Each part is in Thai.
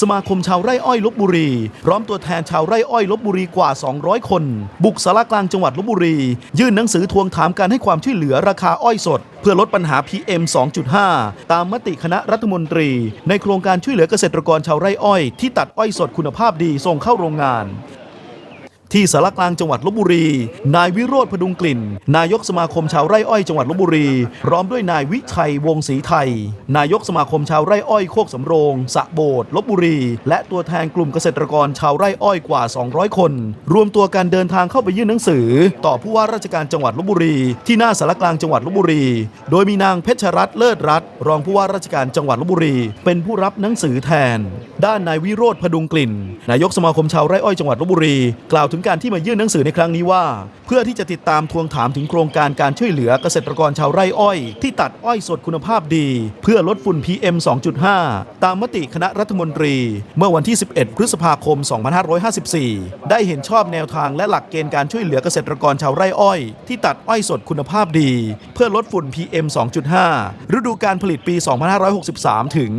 สมาคมชาวไร่อ้อยลบบุรี พร้อมตัวแทนชาวไร่อ้อยลบบุรีกว่า 200 คน บุกสารกลางจังหวัดลบบุรี ยื่นหนังสือทวงถามการให้ความช่วยเหลือราคาอ้อยสด เพื่อลดปัญหา PM 2.5 ตามมติคณะรัฐมนตรี ในโครงการช่วยเหลือเกษตรกรชาวไร่อ้อยที่ตัดอ้อยสดคุณภาพดีส่งเข้าโรงงาน ที่สารกลางจังหวัดลบบุรี นายวิโรธพดุงกลิ่น นายกสมาคมชาวไร่อ้อยจังหวัดลบบุรี พร้อมด้วยนายวิชัยวงศรีไทย นายกสมาคมชาวไร่อ้อยโคกสำโรงสะโบดลบบุรี และตัวแทนกลุ่มเกษตรกรชาวไร่อ้อยกว่า 200 คน รวมตัวการเดินทางเข้าไปยื่นหนังสือ ต่อผู้ว่าราชการจังหวัดลบบุรี ที่หน้าสารกลางจังหวัดลบบุรี โดยมีนางเพชรรัตน์เลิศรัตน์รองผู้ว่าราชการจังหวัดลบบุรี เป็นผู้รับหนังสือแทน ด้านนายวิโรธพดุงกลิ่น นายกสมาคมชาวไร่อ้อยจังหวัดลบบุรี กล่าวถึงการที่มายื่นหนังสือในครั้งนี้ว่า เพื่อที่จะติดตามทวงถามถึงโครงการการช่วยเหลือเกษตรกรชาวไร่อ้อย ที่ตัดอ้อยสดคุณภาพดี เพื่อลดฝุ่น PM 2.5 ตามมติคณะรัฐมนตรี เมื่อวันที่ 11 พฤษภาคม 2554 ได้เห็นชอบแนวทางและหลักเกณฑ์การช่วยเหลือเกษตรกรชาวไร่อ้อย ที่ตัดอ้อยสดคุณภาพดี เพื่อลดฝุ่น PM 2.5 ฤดูการผลิตปี 2563 ถึง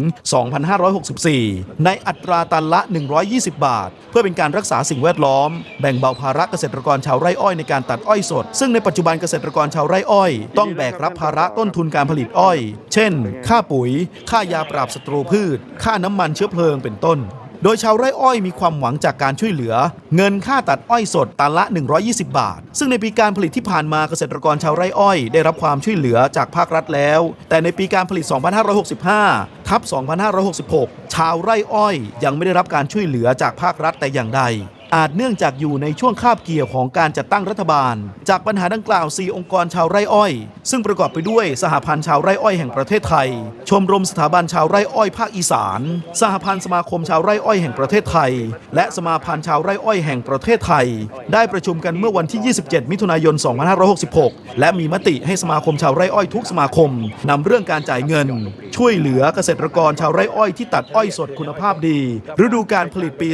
2564 ในอัตราตันละ 120 บาท เพื่อเป็นการรักษาสิ่งแวดล้อมแบ่งเบาภาระเกษตรกรชาวไร่อ้อยในการตัดอ้อยสด ซึ่งในปัจจุบันเกษตรกรชาวไร่อ้อย ต้องแบกรับภาระต้นทุนการผลิตอ้อย เช่น ค่าปุ๋ย ค่ายาปราบศัตรูพืช ค่าน้ำมันเชื้อเพลิงเป็นต้นโดยชาวไร่อ้อยมีความหวังจากการช่วยเหลือ เงินค่าตัดอ้อยสดตันละ 120 บาท ซึ่งในปีการผลิตที่ผ่านมาเกษตรกรชาวไร่อ้อย ได้รับความช่วยเหลือจากภาครัฐแล้ว แต่ในปีการผลิต 2565 ทับ 2566 ชาวไร่อ้อย ยังไม่ได้รับการช่วยเหลือจากภาครัฐแต่อย่างใด อาจเนื่องจากอยู่ในช่วงคาบเกี่ยวของการจัดตั้งรัฐบาล จากปัญหาดังกล่าว 4 องค์กรชาวไร่อ้อย ซึ่งประกอบไปด้วยสหพันธ์ชาวไร่อ้อยแห่งประเทศไทย ชมรมสถาบันชาวไร่อ้อยภาคอีสาน สหพันธ์สมาคมชาวไร่อ้อยแห่งประเทศไทย และสมาพันธ์ชาวไร่อ้อยแห่งประเทศไทย ได้ประชุมกันเมื่อวันที่ 27 มิถุนายน 2566 และมีมติให้สมาคมชาวไร่อ้อยทุกสมาคมนำเรื่องการจ่ายเงิน ช่วยเหลือเกษตรกรชาวไร่อ้อยที่ตัดอ้อยสดคุณภาพดี ฤดูการผลิตปี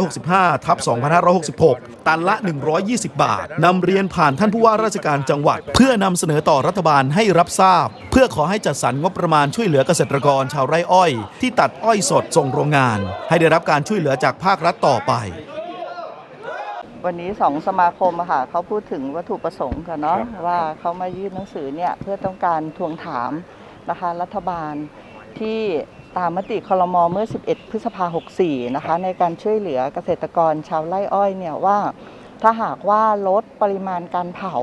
2565ทับ2566 ตันละ 120 บาทนำเรียนผ่านท่านผู้ว่าราชการจังหวัด เพื่อนำเสนอต่อรัฐบาลให้รับทราบ เพื่อขอให้จัดสรรงบประมาณช่วยเหลือเกษตรกรชาวไร่อ้อย ที่ตัดอ้อยสดส่งโรงงาน ให้ได้รับการช่วยเหลือจากภาครัฐต่อไปวันนี้สองสมาคมอะค่ะเขาพูดถึงวัตถุประสงค์กันเนาะว่าเขามายื่นหนังสือเนี่ยเพื่อต้องการทวงถามนะคะรัฐบาล ที่ตามมติคลมเมื่อ 11 พฤษภา64 นะคะ ในการช่วยเหลือเกษตรกรชาวไร่อ้อยเนี่ยว่า ถ้าหากว่าลดปริมาณการเผา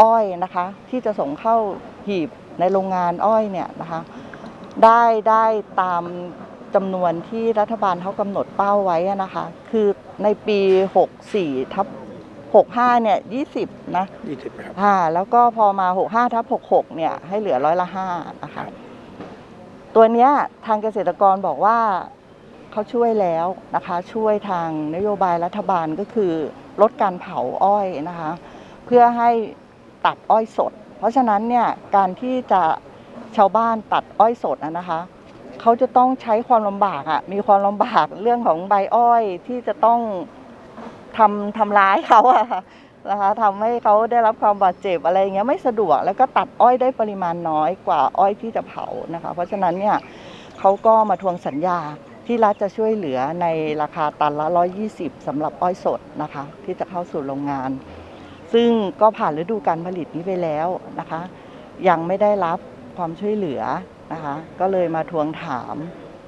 อ้อยนะคะ ที่จะส่งเข้าหีบในโรงงานอ้อยเนี่ยนะคะ ได้ได้ตามจำนวนที่รัฐบาลเขากำหนดเป้าไว้อะนะคะ คือในปี 64ทับ65เนี่ย20 นะ20ครับค่ะแล้วก็พอมา 65ทับ66เนี่ยให้เหลือร้อยละ5นะคะ ตัวเนี้ยทางเกษตรกรบอกว่าเขาช่วยแล้วนะคะ ช่วยทางนโยบายรัฐบาลก็คือลดการเผาอ้อยนะคะ เพื่อให้ตัดอ้อยสด เพราะฉะนั้นเนี่ยการที่จะชาวบ้านตัดอ้อยสดนะคะเขาจะต้องใช้ความลำบากอะมีความลำบากเรื่องของใบอ้อยที่จะต้องทำทำร้ายเขาอะ นะคะทำให้เขาได้รับความบาดเจ็บอะไรเงี้ยไม่สะดวกแล้วก็ตัดอ้อยได้ปริมาณน้อยกว่าอ้อยที่จะเผานะคะ เพราะฉะนั้นเนี่ยเขาก็มาทวงสัญญาที่รัฐจะช่วยเหลือในราคาตันละ 120สำหรับอ้อยสดนะคะ ที่จะเข้าสู่โรงงาน ซึ่งก็ผ่านฤดูการผลิตนี้ไปแล้วนะคะ ยังไม่ได้รับความช่วยเหลือนะคะ ก็เลยมาทวงถาม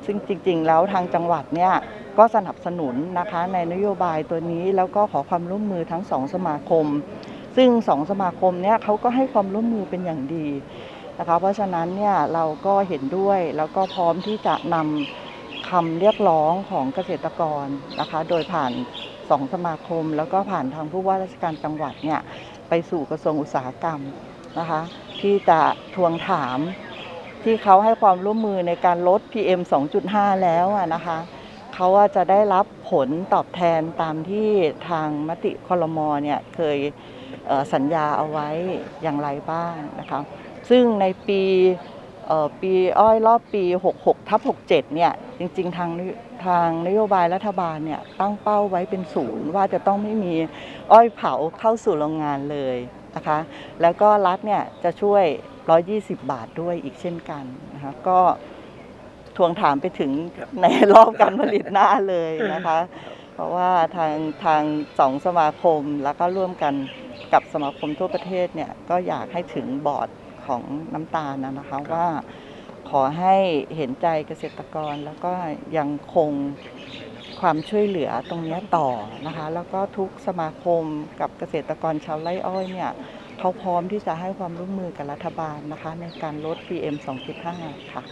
ซึ่งจริง ๆ แล้วทางจังหวัดเนี่ย ก็สนับสนุนนะคะในนโยบายตัวนี้แล้วก็ขอความร่วมมือทั้งสองสมาคม ซึ่งสองสมาคมเนี่ยเขาก็ให้ความร่วมมือเป็นอย่างดีนะคะเพราะฉะนั้นเนี่ยเราก็เห็นด้วยแล้วก็พร้อมที่จะนำคำเรียกร้องของเกษตรกรนะคะโดยผ่านสองสมาคม แล้วก็ผ่านทางผู้ว่าราชการจังหวัดเนี่ยไปสู่กระทรวงอุตสาหกรรมนะคะที่จะทวงถามที่เขาให้ความร่วมมือในการลด PM 2.5 แล้วนะคะ เขาว่าจะได้รับผลตอบแทนตามที่ทางมติคอรมอเนี่ยเคยเสัญญาเอาไว้อย่างไรบ้างนะคะซึ่งในปีปีอ้อยรอบปี 66ทับ67 เนี่ย จริง ๆ ทางทางนโยบายรัฐบาลเนี่ย ตั้งเป้าไว้เป็นศูนย์ว่าจะต้องไม่มีอ้อยเผาเข้าสู่โรงงานเลยนะคะ แล้วก็รัฐเนี่ยจะช่วย 120 บาทด้วยอีกเช่นกันนะคะก็ ทวงถามไปถึงในรอบการผลิตหน้าเลยนะคะ เพราะว่าทางทางสองสมาคมแล้วก็ร่วมกันกับสมาคมทั่วประเทศเนี่ยก็อยากให้ถึงบอร์ดของน้ำตาลนะนะคะว่าขอให้เห็นใจเกษตรกรแล้วก็ยังคงความช่วยเหลือตรงเนี้ยต่อนะคะ แล้วก็ทุกสมาคมกับเกษตรกรชาวไร่อ้อยเนี่ยเขาพร้อมที่จะให้ความร่วมมือกับรัฐบาลนะคะ ในการลด PM 2.5 ค่ะ